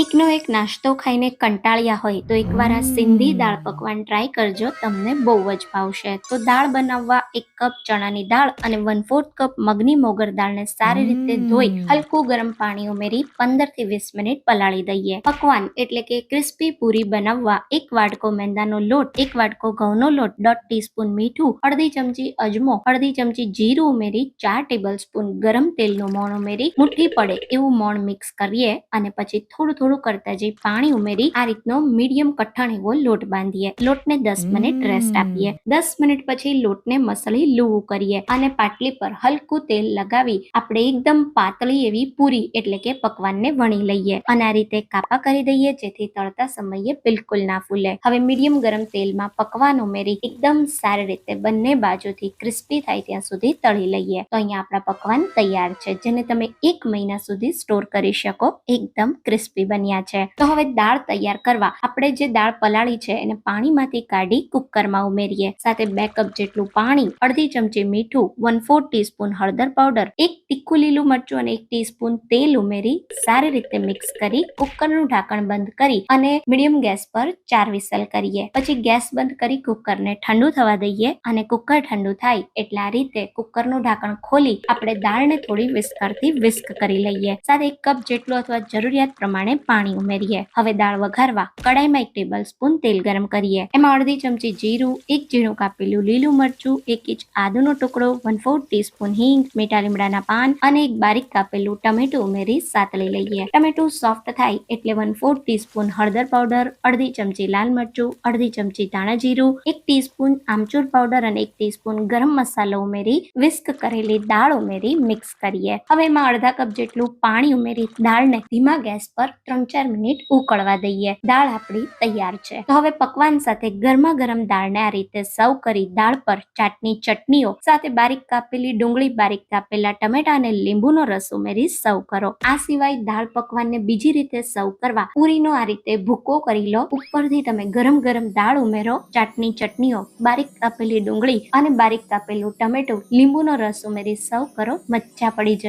એકનો એક નાસ્તો ખાઈને કંટાળ્યા હોય તો એકવાર આ સિંધી દાળ પકવાન ટ્રાય કરજો તમને બહુ જ ભાવશે. તો દાળ બનાવવા એક કપ ચણાની દાળ અને વન ફોર્થ કપ મગની મોગર દાળને સારી રીતે ધોઈ હલકું ગરમ પાણી ઉમેરી પંદરથી વીસ મિનિટ પલાળી દઈએ. પકવાન એટલે કે ક્રિસ્પી પૂરી બનાવવા એક વાટકો મેંદાનો લોટ એક વાટકો ઘઉંનો લોટ દોઢ ટીસ્પૂન મીઠું અડધી ચમચી અજમો અડધી ચમચી જીરું ઉમેરી ચાર ટેબલ સ્પૂન ગરમ તેલનું મોણ ઉમેરી મુઠ્ઠી પડે એવું મોણ મિક્સ કરીએ અને પછી થોડું થોડું કરતા જઈ પાણી ઉમેરી આ રીતનો મીડિયમ કઠણ એવો લોટ બાંધીએ. લોટને દસ મિનિટ રેસ્ટ આપીએ. દસ મિનિટ પછી લોટને મસળી લૂવું કરીએ અને પાટલી પર હલકું તેલ લગાવી આપણે એકદમ પાતળી એવી પૂરી એટલે કે પકવાનને વણી લઈએ અને આ રીતે કાપા કરી દઈએ જેથી તળતા સમયે બિલકુલ ના ફૂલે. હવે મીડિયમ ગરમ તેલમાં પકવાન ઉમેરી એકદમ સારી રીતે બંને બાજુથી ક્રિસ્પી થાય ત્યાં સુધી તળી લઈએ. તો અહીંયા આપણા પકવાન તૈયાર છે જેને તમે એક મહિના સુધી સ્ટોર કરી શકો. એકદમ ક્રિસ્પી બન્યા છે. તો હવે દાળ તૈયાર કરવા આપણે જે દાળ પલાળી છે એને પાણીમાંથી કાઢી કુકરમાં ઉમેરીએ. સાથે બે કપ જેટલું પાણી, અડધી ચમચી મીઠું વન ફોર ટીસ્પૂન હળદર પાવડર એક તીખું લીલું મરચું અને એક ટીસ્પૂન તેલ ઉમેરી સારી રીતે મિક્સ કરી કુકરનું ઢાંકણ બંધ કરી અને મીડિયમ ગેસ પર ચાર વિસલ કરીએ. પછી ગેસ બંધ કરી કુકરને ઠંડુ થવા દઈએ અને કુકર ઠંડુ થાય એટલે આ રીતે કુકરનું ઢાંકણ ખોલી આપણે દાળને થોડી વિસ્કરથી વિસ્ક કરી લઈએ. સાથે એક કપ જેટલું અથવા જરૂરિયાત પ્રમાણે પાણી ઉમેરીએ. હવે દાળ વઘારવા કડાઈમાં એક ટેબલ સ્પૂન તેલ ગરમ કરીએ. એમાં અડધી ચમચી જીરું, એક ઝીણું કાપેલું લીલું મરચું, એક ઇંચ આદુનો ટુકડો વન ફોર ટીસ્પૂન હિંગ, મીઠા લીમડાના પાન અને એક બારીક કાપેલું ટમેટું ઉમેરી સાતળી લઈએ. ટમેટું સોફ્ટ થાય એટલે વન ફોર ટીસ્પૂન હળદર પાવડર અડધી ચમચી લાલ મરચું, અડધી ચમચી ધાણા જીરું, એક ટીસ્પૂન આમચૂર પાવડર અને એક ટીસ્પૂન ગરમ મસાલો ઉમેરી વિસ્ક કરેલી દાળ ઉમેરી મિક્સ કરીએ. હવે એમાં અડધા કપ જેટલું પાણી ઉમેરી દાળને ધીમા ગેસ પર ત્રણ ચાર મિનિટ ઉકળવા દઈએ. દાળ આપણી તૈયાર છે. તો હવે પકવાન સાથે ગરમા ગરમ દાળને આ રીતે સર્વ કરી દાળ પર ચાટની ચટણીઓ, સાથે બારીક કાપેલી ડુંગળી, બારીક કાપેલા ટમેટા અને લીંબુનો રસ ઉમેરી સર્વ કરો. આ સિવાય દાળ પકવાનને બીજી રીતે સર્વ કરવા પૂરીનો આ રીતે ભૂકો કરી લો. ઉપરથી તમે ગરમ ગરમ દાળ ઉમેરો. ચાટની ચટણીઓ, બારીક કાપેલી ડુંગળી અને બારીક કાપેલું ટમેટું, લીંબુનો રસ ઉમેરી સર્વ કરો. મજા પડી જશે.